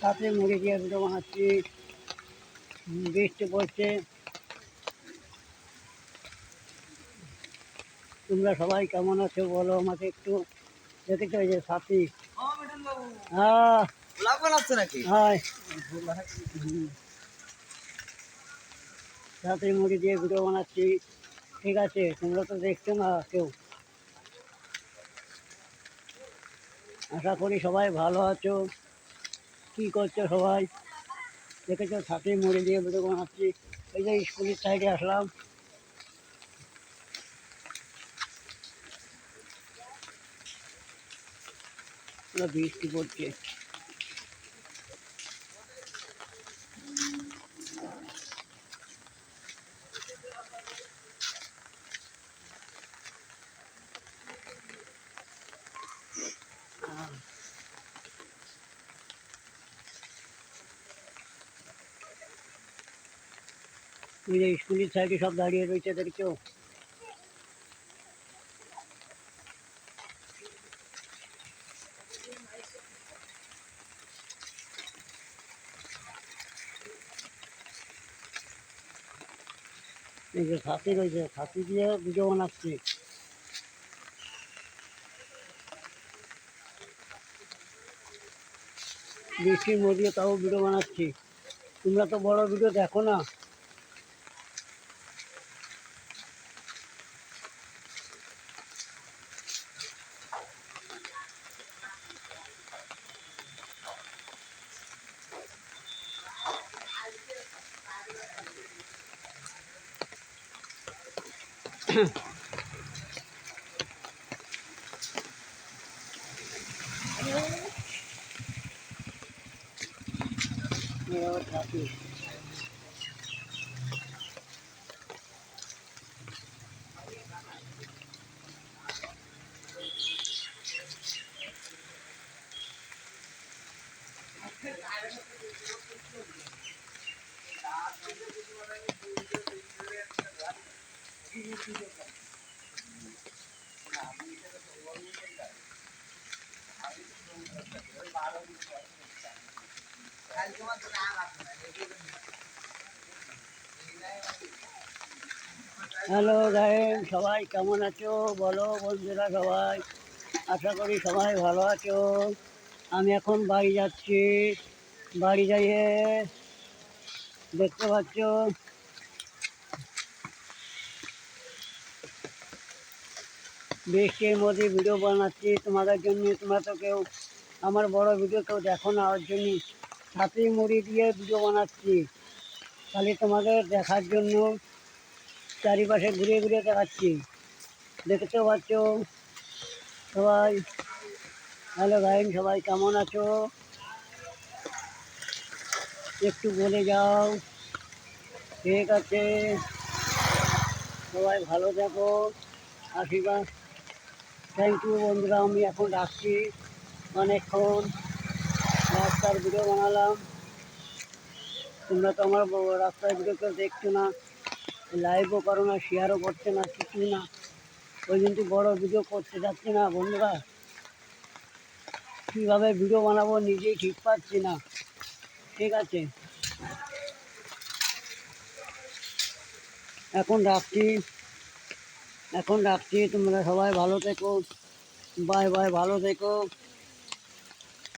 সাথে মুড়ি দিয়ে ভিডিও বানাচ্ছি বৃষ্টি পড়ছে। তোমরা সবাই কেমন আছো বলো আমাকে একটু দেখেছ যে সাথী? হ্যাঁ সাথে মুড়ি দিয়ে ভিডিও বানাচ্ছি। ঠিক আছে তোমরা তো দেখছ না কেউ। আশা করি সবাই ভালো আছো। কি করছে সবাই? দেখেছ সাথে মরে দিয়ে ভিডিও বানাচ্ছি। এই যে স্কুলের সাইডে আসলাম। বৃষ্টি পড়ছে। ওই যে স্কুলের সাইডে সব দাঁড়িয়ে রয়েছে দেখছ এই যে খাসি রয়েছে খাসি দিয়ে ভিডিও বানাচ্ছি। বৃষ্টির মধ্যে তাও ভিডিও বানাচ্ছি। তোমরা তো বড় ভিডিও দেখো না। এই আবার খাসি হ্যালো গায়েন, সবাই কেমন আছো? বলো বন্ধুরা সবাই, আশা করি সবাই ভালো আছো। আমি এখন বাড়ি যাচ্ছি। বাড়ি যাইয়ে দেখতে পাচ্ছ বৃষ্টির মধ্যে ভিডিও বানাচ্ছি। তোমাদের জন্য, তোমরা তো কেউ, আমার বড় ভিডিও কেউ দেখো না, ওর জন্য ছাতি মুড়ি দিয়ে ভিডিও বানাচ্ছি। খালি তোমাদের দেখার জন্য চারিপাশে ঘুরে ঘুরে দেখাচ্ছি। দেখতে পাচ্ছ? সবাই, হ্যালো গাইন সবাই কেমন আছো? একটু বলে যাও। ঠিক আছে। সবাই ভালো থাকো। আশীর্বাদ। থ্যাংক ইউ বন্ধুরা, আমি এখন রাখছি। অনেকক্ষণ রাস্তার ভিডিও বানালাম। তোমরা তো আমার রাস্তার ভিডিও কেউ দেখছ না। লাইভও করো না শেয়ারও করছে না, কিছুই না। ওই কিন্তু বড় ভিডিও করতে যাচ্ছি না, বন্ধুরা। কীভাবে ভিডিও বানাবো নিজেই ঠিক পাচ্ছি না। ঠিক আছে? এখন রাখছি। এখন রাখছি তোমরা সবাই ভালো থেকো। বাই বাই ভালো থেকো।